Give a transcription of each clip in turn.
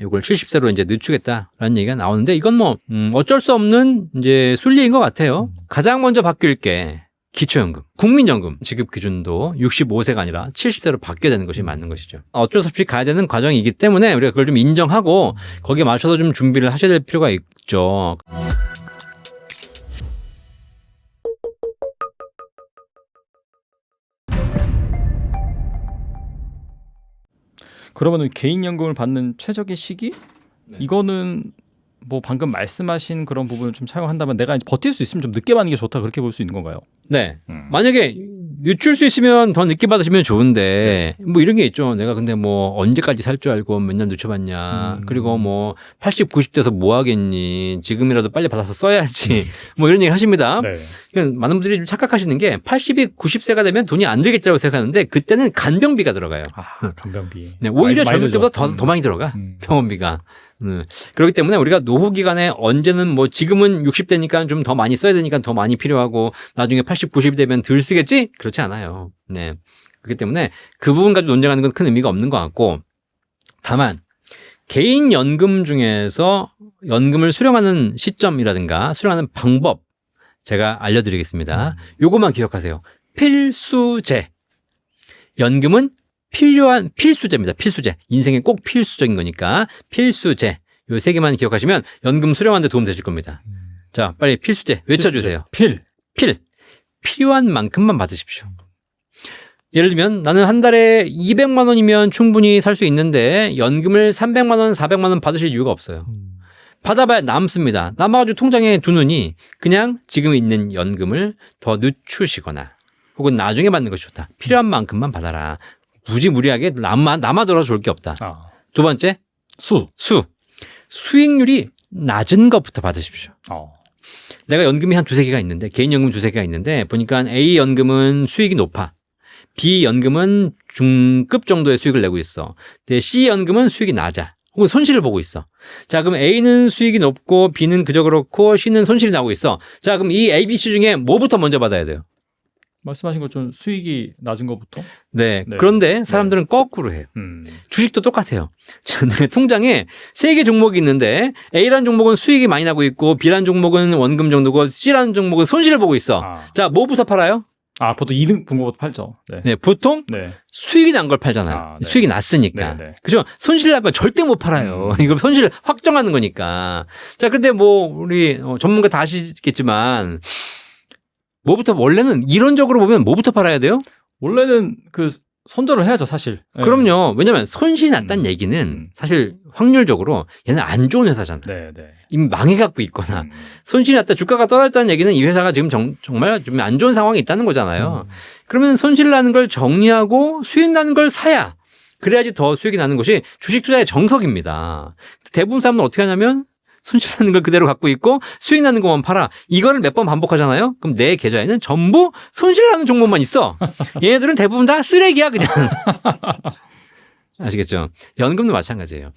이걸 70세로 이제 늦추겠다라는 얘기가 나오는데 이건 뭐 음, 어쩔 수 없는 이제 순리인 것 같아요. 가장 먼저 바뀔 게 기초연금, 국민연금 지급 기준도 65세가 아니라 70세로 바뀌어야 되는 것이 맞는 것이죠. 어쩔 수 없이 가야 되는 과정이기 때문에 우리가 그걸 좀 인정하고 거기에 맞춰서 좀 준비를 하셔야 될 필요가 있죠. 그러면은 개인 연금을 받는 최적의 시기? 네. 이거는 뭐 방금 말씀하신 그런 부분을 좀 차용한다면 내가 이제 버틸 수 있으면 좀 늦게 받는 게 좋다 그렇게 볼 수 있는 건가요? 네. 음. 만약에 늦출 수 있으면 더 늦게 받으시면 좋은데 뭐 이런 게 있죠. 내가 근데 뭐 언제까지 살 줄 알고 맨날 늦춰봤냐. 음. 그리고 뭐 80, 90대서 뭐 하겠니. 지금이라도 빨리 받아서 써야지. 뭐 이런 얘기 하십니다. 네. 그러니까 많은 분들이 좀 착각하시는 게 80이 90세가 되면 돈이 안 들겠지라고 생각하는데 그때는 간병비가 들어가요. 아 간병비. 네, 오히려 많이- 젊을. 때보다 더, 음. 더 많이 들어가. 음. 병원비가. 음. 그렇기 때문에 우리가 노후 기간에 언제는 뭐 지금은 60대니까 좀 더 많이 써야 되니까 더 많이 필요하고 나중에 80, 90이 되면 덜 쓰겠지? 그렇지 않아요. 네. 그렇기 때문에 그 부분 가지고 논쟁하는 건 큰 의미가 없는 것 같고 다만 개인 연금 중에서 연금을 수령하는 시점이라든가 수령하는 방법 제가 알려드리겠습니다. 요것만 기억하세요. 필수제. 연금은 필요한 필수제입니다. 필수제. 인생에 꼭 필수적인 거니까 필수제. 요 세 개만 기억하시면 연금 수령하는데 도움 되실 겁니다. 자, 빨리 필수제 외쳐주세요. 필. 필. 필요한 만큼만 받으십시오. 예를 들면 나는 한 달에 200만 원이면 충분히 살 수 있는데 연금을 300만 원, 400만 원 받으실 이유가 없어요. 받아봐야 남습니다. 남아가지고 통장에 두느니 그냥 지금 있는 연금을 더 늦추시거나 혹은 나중에 받는 것이 좋다. 필요한 만큼만 받아라. 무지무리하게 남아, 남아 돌아 좋을 게 없다. 아. 두 번째, 수. 수. 수익률이 낮은 것부터 받으십시오. 어. 내가 연금이 한 두세 개가 있는데, 개인 연금 두세 개가 있는데, 보니까 A 연금은 수익이 높아. B 연금은 중급 정도의 수익을 내고 있어. 근데 C 연금은 수익이 낮아. 혹은 손실을 보고 있어. 자, 그럼 A는 수익이 높고, B는 그저 그렇고, C는 손실이 나고 있어. 자, 그럼 이 A, B, C 중에 뭐부터 먼저 받아야 돼요? 말씀하신 것처럼 수익이 낮은 것부터. 네. 네. 그런데 사람들은 거꾸로 해요. 음. 주식도 똑같아요. 내 통장에 세 개 종목이 있는데 A라는 종목은 수익이 많이 나고 있고 B라는 종목은 원금 정도고 C라는 종목은 손실을 보고 있어. 아. 자, 뭐부터 팔아요? 아 보통 2등 분거부터 팔죠. 네. 네, 보통 네. 수익이 난 걸 팔잖아요. 아, 네. 수익이 났으니까. 네, 네. 그죠? 손실 나면 절대 못 팔아요. 음. 이거 손실 확정하는 거니까. 자, 근데 뭐 우리 어, 전문가 다 아시겠지만 뭐부터 원래는 이론적으로 보면 뭐부터 팔아야 돼요? 원래는 그 손절을 해야죠 사실. 네. 그럼요. 왜냐면 손실이 났다는 음. 얘기는 음. 사실 확률적으로 얘는 안 좋은 회사잖아. 네, 네. 이미 망해갖고 있거나 음. 손실이 났다 주가가 떨어졌다는 얘기는 이 회사가 지금 정, 말 좀 안 좋은 상황이 있다는 거잖아요. 음. 그러면 손실 나는 걸 정리하고 수익 나는 걸 사야 그래야지 더 수익이 나는 것이 주식 투자의 정석입니다. 대부분 사람은 어떻게 하냐면 손실 나는 걸 그대로 갖고 있고 수익 나는 것만 팔아. 이거를 몇 번 반복하잖아요. 그럼 내 계좌에는 전부 손실 나는 종목만 있어. 얘네들은 대부분 다 쓰레기야 그냥. 아시겠죠? 연금도 마찬가지예요.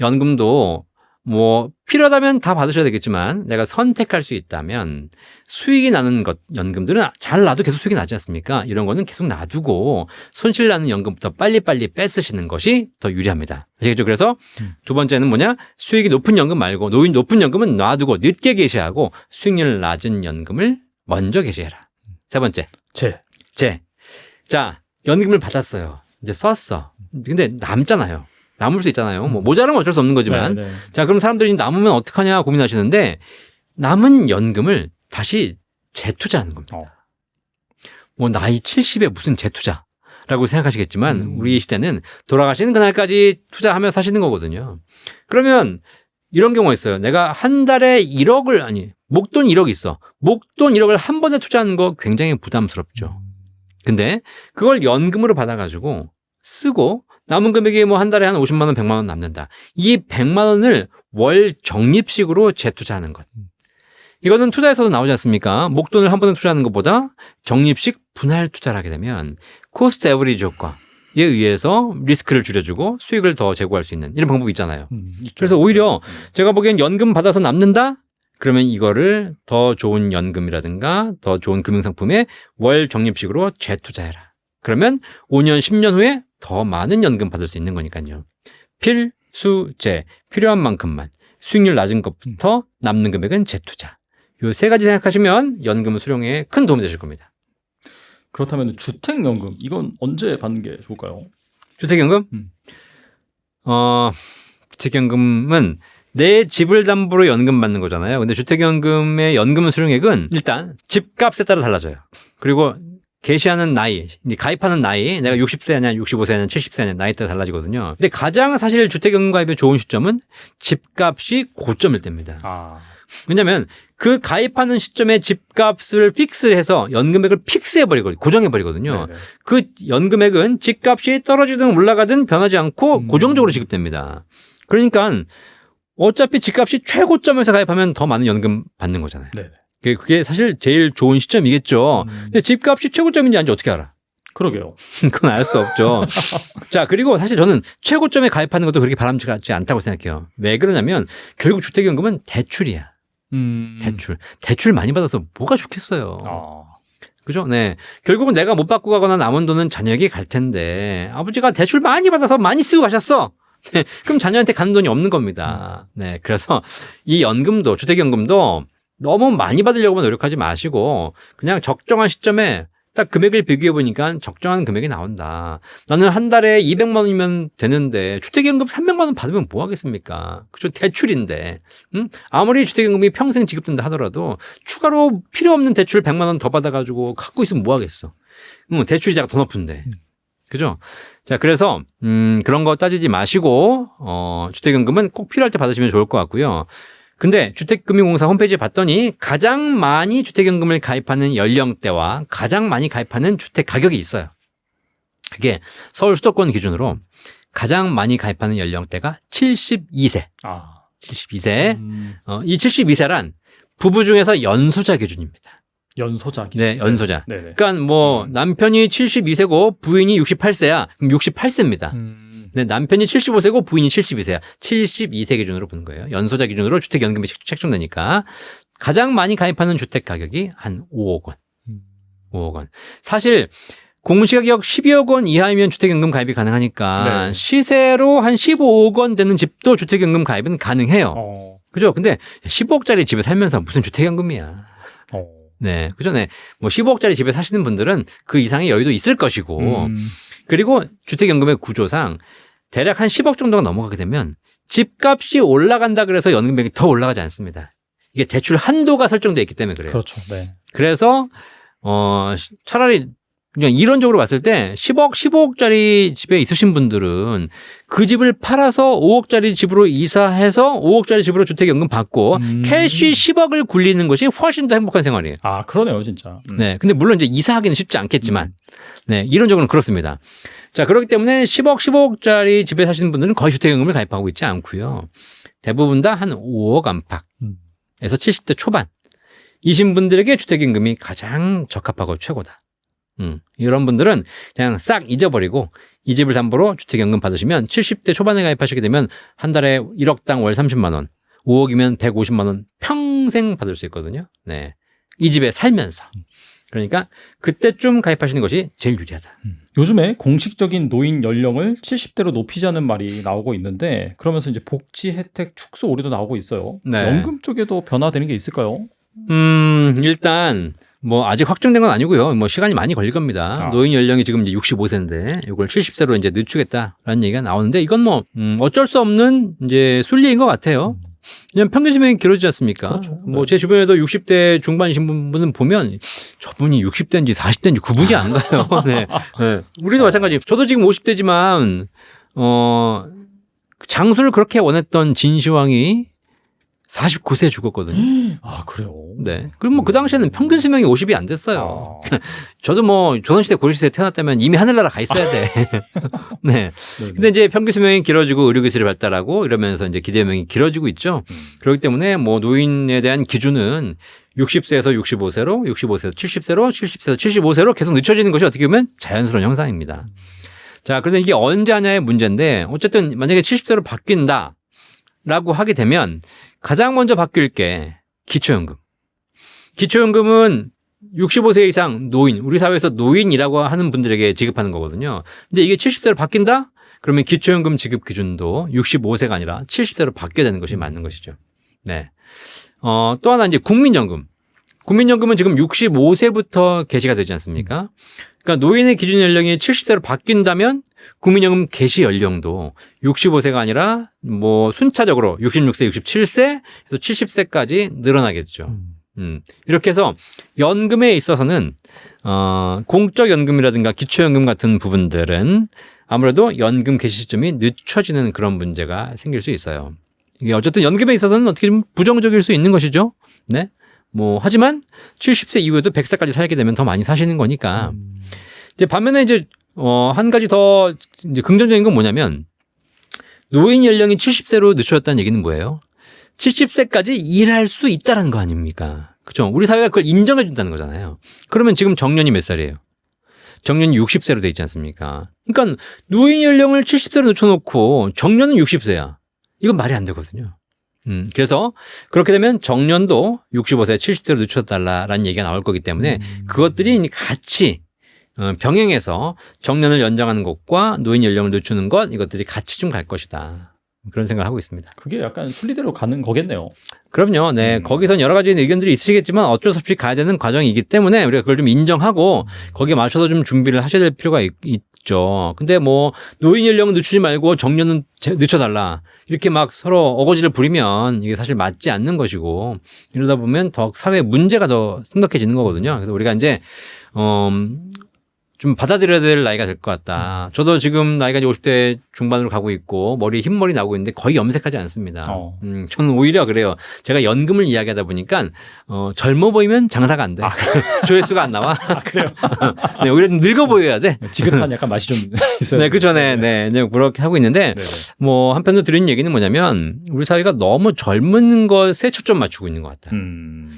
연금도 뭐 필요하다면 다 받으셔야 되겠지만 내가 선택할 수 있다면 수익이 나는 것 연금들은 잘 놔도 계속 수익이 나지 않습니까? 이런 거는 계속 놔두고 손실 나는 연금부터 빨리빨리 뺏으시는 것이 더 유리합니다. 아시겠죠? 그래서 음. 두 번째는 뭐냐? 수익이 높은 연금 말고 노인 높은 연금은 놔두고 늦게 게시하고 수익률 낮은 연금을 먼저 게시해라. 세 번째. 제. 제. 자, 연금을 받았어요. 이제 썼어. 근데 남잖아요. 남을 수 있잖아요. 뭐 모자라면 어쩔 수 없는 거지만 네, 네. 자, 그럼 사람들이 남으면 어떡하냐 고민하시는데 남은 연금을 다시 재투자하는 겁니다. 어. 뭐 나이 70에 무슨 재투자 라고 생각하시겠지만 음. 우리 시대는 돌아가시는 그날까지 투자하며 사시는 거거든요. 그러면 이런 경우가 있어요. 내가 한 달에 1억을 아니 목돈 1억 있어. 목돈 1억을 한 번에 투자하는 거 굉장히 부담스럽죠. 근데 그걸 연금으로 받아가지고 쓰고 남은 금액이 뭐 한 달에 한 50만 원, 100만 원 남는다. 이 100만 원을 월 적립식으로 재투자하는 것. 이거는 투자에서도 나오지 않습니까? 목돈을 한 번에 투자하는 것보다 적립식 분할 투자를 하게 되면 코스트 에버리지 효과에 의해서 리스크를 줄여주고 수익을 더 제고할 수 있는 이런 방법이 있잖아요. 음. 그래서 오히려 음. 제가 보기엔 연금 받아서 남는다? 그러면 이거를 더 좋은 연금이라든가 더 좋은 금융상품에 월 적립식으로 재투자해라. 그러면 5년, 10년 후에 더 많은 연금 받을 수 있는 거니까요. 필, 수재, 필요한 만큼만, 수익률 낮은 것부터 남는 금액은 재투자. 요 세 가지 생각하시면 연금 수령에 큰 도움이 되실 겁니다. 그렇다면 주택연금 이건 언제 받는 게 좋을까요? 주택연금? 음. 어, 주택연금은 내 집을 담보로 연금 받는 거잖아요. 근데 주택연금의 연금 수령액은 일단 집값에 따라 달라져요. 그리고 개시하는 나이, 가입하는 나이, 내가 60세냐, 65세냐, 70세냐 나이 따라 달라지거든요. 근데 가장 사실 주택연금 가입의 좋은 시점은 집값이 고점일 때입니다. 아, 왜냐면 그 가입하는 시점에 집값을 픽스해서 연금액을 픽스해버리거든요. 고정해버리거든요. 네네. 그 연금액은 집값이 떨어지든 올라가든 변하지 않고 음. 고정적으로 지급됩니다. 그러니까 어차피 집값이 최고점에서 가입하면 더 많은 연금 받는 거잖아요. 네네. 그게- 그게 사실 제일 좋은 시점이겠죠. 음, 근데 집값이 최고점인지 아닌지 어떻게 알아? 그러게요. 그건 알 수 없죠. 자, 그리고 사실 저는 최고점에 가입하는 것도 그렇게 바람직하지 않다고 생각해요. 왜 그러냐면 결국 주택연금은 대출이야. 음, 대출. 대출 많이 받아서 뭐가 좋겠어요. 아, 그죠? 네. 결국은 내가 못 받고 가거나 남은 돈은 자녀에게 갈 텐데 아버지가 대출 많이 받아서 많이 쓰고 가셨어. 네. 그럼 자녀한테 가는 돈이 없는 겁니다. 네. 그래서 이 연금도 주택연금도 너무 많이 받으려고만 노력하지 마시고 그냥 적정한 시점에 딱 금액을 비교해 보니까 적정한 금액이 나온다. 나는 한 달에 200만 원이면 되는데 주택연금 300만 원 받으면 뭐 하겠습니까? 그죠? 대출인데. 음? 아무리 주택연금이 평생 지급된다 하더라도 추가로 필요 없는 대출 100만 원 더 받아 가지고 갖고 있으면 뭐 하겠어? 음, 대출 이자가 더 높은데. 음. 그죠? 자, 그래서, 음, 그런 거 따지지 마시고, 어, 주택연금은 꼭 필요할 때 받으시면 좋을 것 같고요. 근데 주택금융공사 홈페이지에 봤더니 가장 많이 주택연금을 가입하는 연령대와 가장 많이 가입하는 주택 가격이 있어요. 그게 서울 수도권 기준으로 가장 많이 가입하는 연령대가 72세. 아, 72세. 음, 어, 이 72세란 부부 중에서 연소자 기준입니다. 연소자 기준. 네, 연소자. 네네. 그러니까 뭐 남편이 72세고 부인이 68세야. 그럼 68세입니다. 음, 네, 남편이 75세고 부인이 72세야. 72세 기준으로 보는 거예요. 연소자 기준으로 주택 연금이 책- 책정되니까 가장 많이 가입하는 주택 가격이 한 5억 원. 음. 5억 원. 사실 공시가격 12억 원 이하이면 주택연금 가입이 가능하니까 네. 시세로 한 15억 원 되는 집도 주택연금 가입은 가능해요. 어, 그죠? 근데 15억짜리 집에 살면서 무슨 주택연금이야. 어. 네. 그죠? 네. 뭐 15억짜리 집에 사시는 분들은 그 이상의 여유도 있을 것이고, 음, 그리고 주택연금의 구조상 대략 한 10억 정도가 넘어가게 되면 집값이 올라간다 그래서 연금액이 더 올라가지 않습니다. 이게 대출 한도가 설정되어 있기 때문에 그래요. 그렇죠. 네. 그래서, 어, 시- 차라리 그냥 이론적으로 봤을 때 10억, 15억짜리 집에 있으신 분들은 그 집을 팔아서 5억짜리 집으로 이사해서 5억짜리 집으로 주택연금 받고 음. 캐시 10억을 굴리는 것이 훨씬 더 행복한 생활이에요. 아, 그러네요, 진짜. 음. 네. 근데 물론 이제 이사하기는 쉽지 않겠지만, 네. 이론적으로는 그렇습니다. 자, 그렇기 때문에 10억, 15억짜리 집에 사시는 분들은 거의 주택연금을 가입하고 있지 않고요. 대부분 다 한 5억 안팎에서 음. 70대 초반. 이신 분들에게 주택연금이 가장 적합하고 최고다. 음, 이런 분들은 그냥 싹 잊어버리고 이 집을 담보로 주택연금 받으시면 70대 초반에 가입하시게 되면 한 달에 1억당 월 30만 원, 5억이면 150만 원 평생 받을 수 있거든요. 네. 이 집에 살면서. 그러니까 그때쯤 가입하시는 것이 제일 유리하다. 요즘에 공식적인 노인 연령을 70대로 높이자는 말이 나오고 있는데 그러면서 이제 복지 혜택 축소 오류도 나오고 있어요. 네. 연금 쪽에도 변화되는 게 있을까요? 음, 일단 뭐 아직 확정된 건 아니고요. 뭐 시간이 많이 걸릴 겁니다. 아. 노인 연령이 지금 이제 65세인데 이걸 70세로 이제 늦추겠다라는 얘기가 나오는데 이건 뭐 음, 어쩔 수 없는 이제 순리인 것 같아요. 왜냐면 평균 수명이 길어지지 않습니까? 그렇죠. 뭐 네. 제 주변에도 60대 중반이신 분은 보면 저분이 60대인지 40대인지 구분이 안 가요. 네. 네. 우리도 마찬가지. 저도 지금 50대지만 어 장수를 그렇게 원했던 진시황이 49세 죽었거든요. 아 그래요. 네. 그럼 뭐 그 당시에는 평균 수명이 50이 안 됐어요. 아, 저도 뭐 조선시대 고려시대에 태어났다면 이미 하늘나라 가 있어야 돼. 네. 네네. 근데 이제 평균 수명이 길어지고 의료기술이 발달하고 이러면서 이제 기대명이 길어지고 있죠. 음. 그렇기 때문에 뭐 노인에 대한 기준은 60세에서 65세로, 65세에서 70세로, 70세에서 75세로 계속 늦춰지는 것이 어떻게 보면 자연스러운 현상입니다. 자, 그런데 이게 언제 하냐의 문제인데 어쨌든 만약에 70세로 바뀐다 라고 하게 되면 가장 먼저 바뀔 게 기초연금. 기초연금은 65세 이상 노인, 우리 사회에서 노인이라고 하는 분들에게 지급하는 거거든요. 근데 이게 70세로 바뀐다? 그러면 기초연금 지급 기준도 65세가 아니라 70세로 바뀌어야 되는 것이 맞는 것이죠. 네. 어, 또 하나 이제 국민연금. 국민연금은 지금 65세부터 개시가 되지 않습니까? 그러니까 노인의 기준 연령이 70세로 바뀐다면 국민연금 개시 연령도 65세가 아니라 뭐 순차적으로 66세, 67세, 해서 70세까지 늘어나겠죠. 음, 이렇게 해서 연금에 있어서는 어, 공적 연금이라든가 기초연금 같은 부분들은 아무래도 연금 개시 시점이 늦춰지는 그런 문제가 생길 수 있어요. 이게 어쨌든 연금에 있어서는 어떻게 좀 부정적일 수 있는 것이죠. 네. 뭐 하지만 70세 이후에도 100세까지 살게 되면 더 많이 사시는 거니까. 이제 반면에 이제 어, 한 가지 더 이제 긍정적인 건 뭐냐면 노인 연령이 70세로 늦춰졌다는 얘기는 뭐예요? 70세까지 일할 수 있다라는 거 아닙니까? 그죠? 우리 사회가 그걸 인정해 준다는 거잖아요. 그러면 지금 정년이 몇 살이에요? 정년이 60세로 돼 있지 않습니까? 그러니까 노인 연령을 70세로 늦춰놓고 정년은 60세야. 이건 말이 안 되거든요. 음, 그래서 그렇게 되면 정년도 65세, 70세로 늦춰달라라는 얘기가 나올 거기 때문에 그것들이 이제 같이 어, 병행해서 정년을 연장하는 것과 노인 연령을 늦추는 것 이것들이 같이 좀 갈 것이다. 그런 생각을 하고 있습니다. 그게 약간 순리대로 가는 거겠네요. 그럼요. 네. 음. 거기선 여러 가지 의견들이 있으시겠지만 어쩔 수 없이 가야 되는 과정이기 때문에 우리가 그걸 좀 인정하고 거기에 맞춰서 좀 준비를 하셔야 될 필요가 있, 죠 근데 뭐 노인 연령은 늦추지 말고 정년은 제- 늦춰달라. 이렇게 막 서로 어거지를 부리면 이게 사실 맞지 않는 것이고 이러다 보면 더 사회 문제가 더 심각해지는 거거든요. 그래서 우리가 이제 어, 좀 받아들여야 될 나이가 될 것 같다. 저도 지금 나이가 이제 50대 중반으로 가고 있고 머리에 흰머리 나고 있는데 거의 염색하지 않습니다. 어. 음, 저는 오히려 그래요. 제가 연금을 이야기하다 보니까 어, 젊어 보이면 장사가 안 돼. 조회수가 안 나와. 그래요? 네, 오히려 좀 늙어 보여야 돼. 지긋한 약간 맛이 좀 있어요. 네, 그죠. 네, 네, 네, 그렇게 하고 있는데, 네. 뭐, 한편으로 드리는 얘기는 뭐냐면, 우리 사회가 너무 젊은 것에 초점 맞추고 있는 것 같다. 음.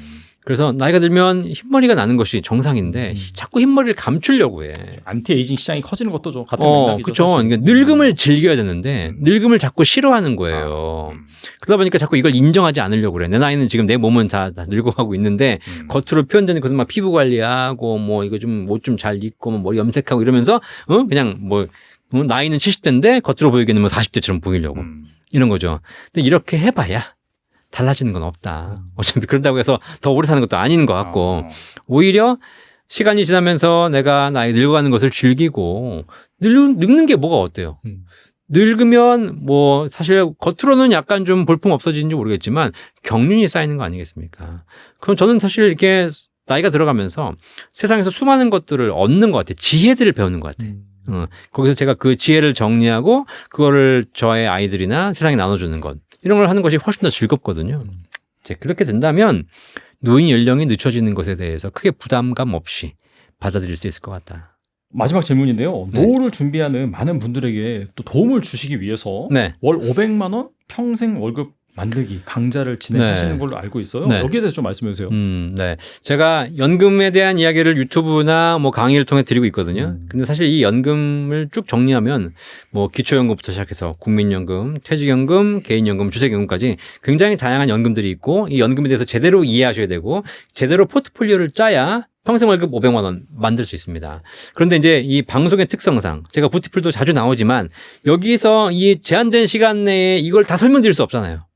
그래서 나이가 들면 흰머리가 나는 것이 정상인데, 음. 자꾸 흰머리를 감추려고 해. 안티 에이징 시장이 커지는 것도 좀 같은 어, 맥락이죠. 사실. 그러니까 늙음을 즐겨야 되는데, 음. 늙음을 자꾸 싫어하는 거예요. 음. 그러다 보니까 자꾸 이걸 인정하지 않으려고 그래. 내 나이는 지금 내 몸은 다, 다 늙어가고 있는데, 음. 겉으로 표현되는 것은 막 피부 관리하고, 뭐, 이거 좀, 옷 좀 잘 입고, 뭐, 머리 염색하고 이러면서, 어? 그냥 뭐, 어, 나이는 70대인데, 겉으로 보이기는 뭐 40대처럼 보이려고. 음. 이런 거죠. 근데 이렇게 해봐야 달라지는 건 없다. 어차피 그런다고 해서 더 오래 사는 것도 아닌 것 같고, 어. 오히려 시간이 지나면서 내가 나이 늙어가는 것을 즐기고, 늙, 늙는 게 뭐가 어때요? 음. 늙으면 뭐 사실 겉으로는 약간 좀 볼품 없어지는지 모르겠지만 경륜이 쌓이는 거 아니겠습니까? 그럼 저는 사실 이렇게 나이가 들어가면서 세상에서 수많은 것들을 얻는 것 같아요. 지혜들을 배우는 것 같아요. 음. 어, 거기서 제가 그 지혜를 정리하고 그거를 저의 아이들이나 세상에 나눠주는 것 이런 걸 하는 것이 훨씬 더 즐겁거든요. 음. 이제 그렇게 된다면 노인 연령이 늦춰지는 것에 대해서 크게 부담감 없이 받아들일 수 있을 것 같다. 마지막 질문인데요. 네. 노후를 준비하는 많은 분들에게 또 도움을 주시기 위해서 네. 월 500만 원 평생 월급 만들기 강좌를 진행하시는 네. 걸로 알고 있어요. 네. 여기에 대해서 좀 말씀해 주세요. 음, 네. 제가 연금에 대한 이야기를 유튜브나 뭐 강의를 통해 드리고 있거든요. 음. 근데 사실 이 연금을 쭉 정리하면 뭐 기초연금부터 시작해서 국민연금, 퇴직연금, 개인연금, 주택연금까지 굉장히 다양한 연금들이 있고 이 연금에 대해서 제대로 이해하셔야 되고 제대로 포트폴리오를 짜야 평생 월급 500만 원 만들 수 있습니다. 그런데 이제 이 방송의 특성상 제가 부티풀도 자주 나오지만 여기서 이 제한된 시간 내에 이걸 다 설명드릴 수 없잖아요.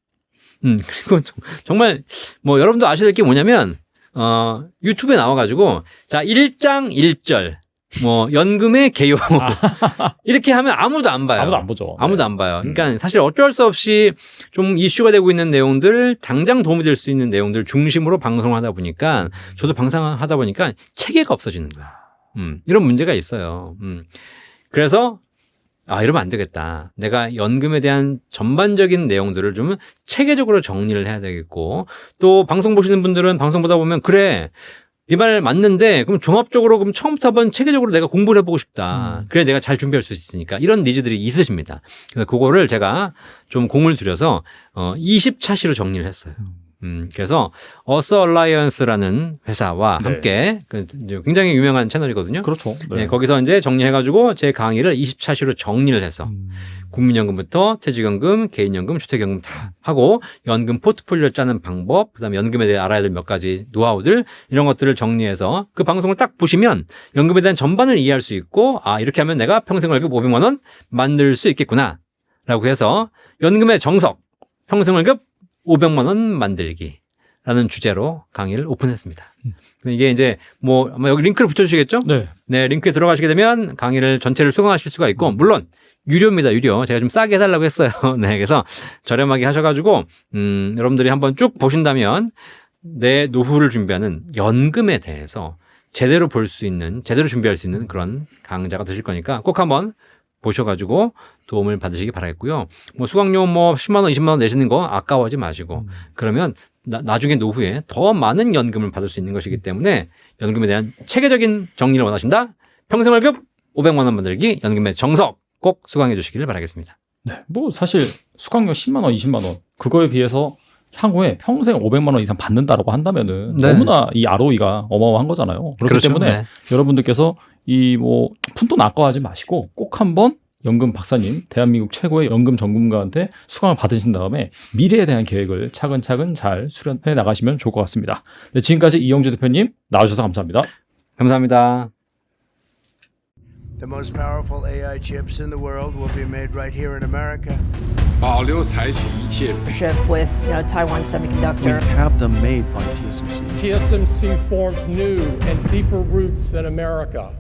음, 그리고 정- 정말 뭐 여러분도 아셔야 될 게 뭐냐면 어 유튜브에 나와 가지고 자 1장 1절 뭐 연금의 개요 이렇게 하면 아무도 안 봐요. 아무도 안 보죠. 아무도 안 봐요. 그러니까 사실 어쩔 수 없이 좀 이슈가 되고 있는 내용들, 당장 도움이 될 수 있는 내용들 중심으로 방송을 하다 보니까 저도 방송하다 보니까 체계가 없어지는 거야. 음, 이런 문제가 있어요. 음. 그래서 아, 이러면 안 되겠다. 내가 연금에 대한 전반적인 내용들을 좀 체계적으로 정리를 해야 되겠고, 또 방송 보시는 분들은 방송 보다 보면, 그래, 네 말 맞는데, 그럼 종합적으로, 그럼 처음부터 한번 체계적으로 내가 공부를 해보고 싶다. 음. 그래, 내가 잘 준비할 수 있으니까. 이런 니즈들이 있으십니다. 그래서 그거를 제가 좀 공을 들여서, 어, 20차시로 정리를 했어요. 음. 음, 그래서 어서 얼라이언스라는 회사와 네. 함께 그 굉장히 유명한 채널이거든요. 그렇죠. 네, 거기서 이제 정리해가지고 제 강의를 20차시로 정리를 해서 음. 국민연금부터 퇴직연금, 개인연금, 주택연금 다 하고 연금 포트폴리오를 짜는 방법, 그다음에 연금에 대해 알아야 될 몇 가지 노하우들 이런 것들을 정리해서 그 방송을 딱 보시면 연금에 대한 전반을 이해할 수 있고 아 이렇게 하면 내가 평생 월급 500만 원 만들 수 있겠구나라고 해서 연금의 정석, 평생 월급 500만 원 만들기 라는 주제로 강의를 오픈했습니다. 이게 이제 뭐 아마 여기 링크를 붙여주시겠죠? 네. 네, 링크에 들어가시게 되면 강의를 전체를 수강하실 수가 있고, 물론, 유료입니다, 유료. 제가 좀 싸게 해달라고 했어요. 네, 그래서 저렴하게 하셔가지고, 음, 여러분들이 한번 쭉 보신다면, 내 노후를 준비하는 연금에 대해서 제대로 볼 수 있는, 제대로 준비할 수 있는 그런 강좌가 되실 거니까 꼭 한번 보셔가지고 도움을 받으시기 바라겠고요. 뭐 수강료 뭐 10만 원, 20만 원 내시는 거 아까워하지 마시고, 그러면 나, 나중에 노후에 더 많은 연금을 받을 수 있는 것이기 때문에 연금에 대한 체계적인 정리를 원하신다? 평생 월급 500만 원 만들기 연금의 정석 꼭 수강해 주시기를 바라겠습니다. 네. 뭐 사실 수강료 10만 원, 20만 원 그거에 비해서 향후에 평생 500만 원 이상 받는다라고 한다면은 네. 너무나 이 ROE가 어마어마한 거잖아요. 그렇기 때문에 네. 여러분들께서 이 뭐 푼돈 아까워하지 마시고 꼭 한번 연금 박사님, 대한민국 최고의 연금 전문가한테 수강을 받으신 다음에 미래에 대한 계획을 차근차근 잘 수련해 나가시면 좋을 것 같습니다. 네, 지금까지 이영주 대표님 나와주셔서 감사합니다. 감사합니다. The most powerful AI chips in the world will be made right here in America. 保留采取一切 partnership with you know Taiwan We Semiconductor. have them made by TSMC. TSMC forms new and deeper roots in America.